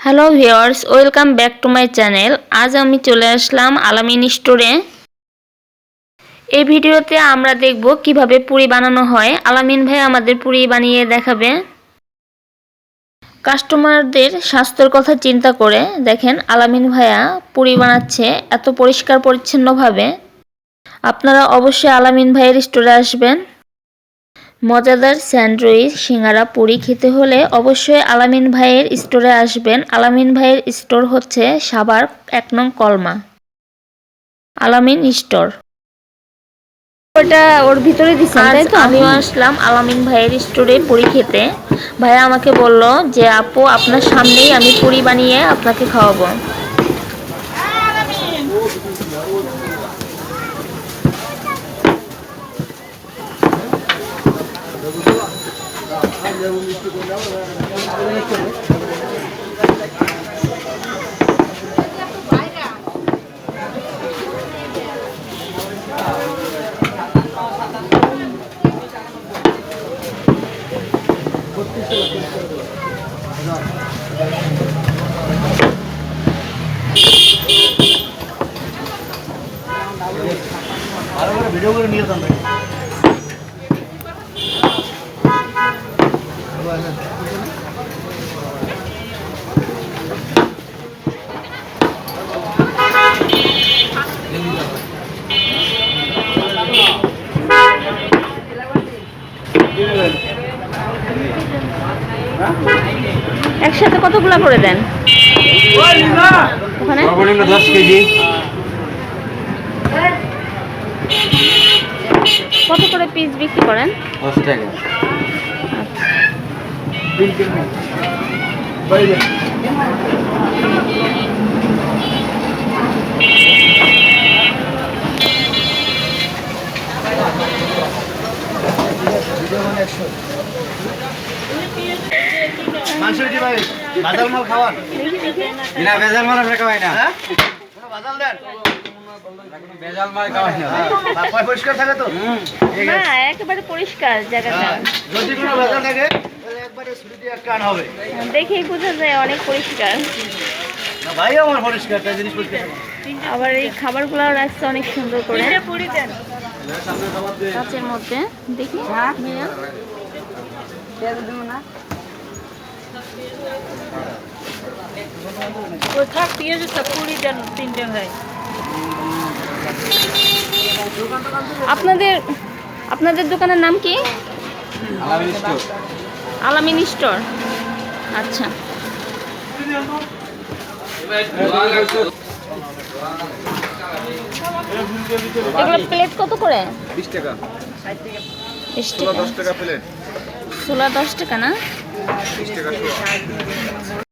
Hello viewers welcome back to my channel আজ আমি চলে আসলাম আলামিন স্টোরে এই ভিডিওতে আমরা দেখব কীভাবে পুরি বানানো হয়। আলামিন ভাই আমাদের পুরি বানিয়ে দেখাবে। কাস্টমারদের স্বাস্থ্যের কথা চিন্তা করে দেখেন আলামিন ভাইয়া পুরি বানাচ্ছে এত পরিষ্কার পরিচ্ছন্নভাবে। আপনারা অবশ্যই আলামিন ভাইয়ের স্টোরে আসবেন। মজাদার স্যান্ডউইচ সিঙ্গারা পুরি খেতে হলে অবশ্যই আলামিন ভাইয়ের স্টোরে আসবেন। আলামিন ভাইয়ের স্টোর হচ্ছে সাবার এক নং কলমা। আলামিন স্টোর। ওটা ওর ভিতরে দিচ্ছেন আমিও আসলাম আলামিন ভাইয়ের স্টোরে পুরি খেতে। ভাইয়া আমাকে বলল যে আপু আপনার সামনেই আমি পুরি বানিয়ে আপনাকে খাওয়াবো। ভালো করে ভিডিও করে নিয়ে যান একসাথে কতগুলো করে দেন? ওখানে? দশ কেজি। কত করে পিস বিক্রি করেন? দশ টাকা। মাংসের কি ভাই বাজার মাল খাওয়ান বিনা ভেজাল মাল আমরা খাওয়াই না বাজাল দেন ভেজাল মাল খাওয়াই না পরিষ্কার থাকে তো না একেবারে পরিষ্কার জায়গাটা। যদি কোনো বাজার থাকে দেখেই বোঝা যায় অনেক পরিষ্কার। ভাই আমার পরিষ্কার জিনিস আবার এই খাবারগুলো রাখছে অনেক সুন্দর করে। কাঁচের মধ্যে দেখি। আপনাদের আপনাদের দোকানের নাম কি? আলামিন স্টোর। আচ্ছা। এগুলো প্লেট কত করে? বিশ টাকা। টাকা। দশ টাকা প্লেট। ষোলো দশ টাকা না?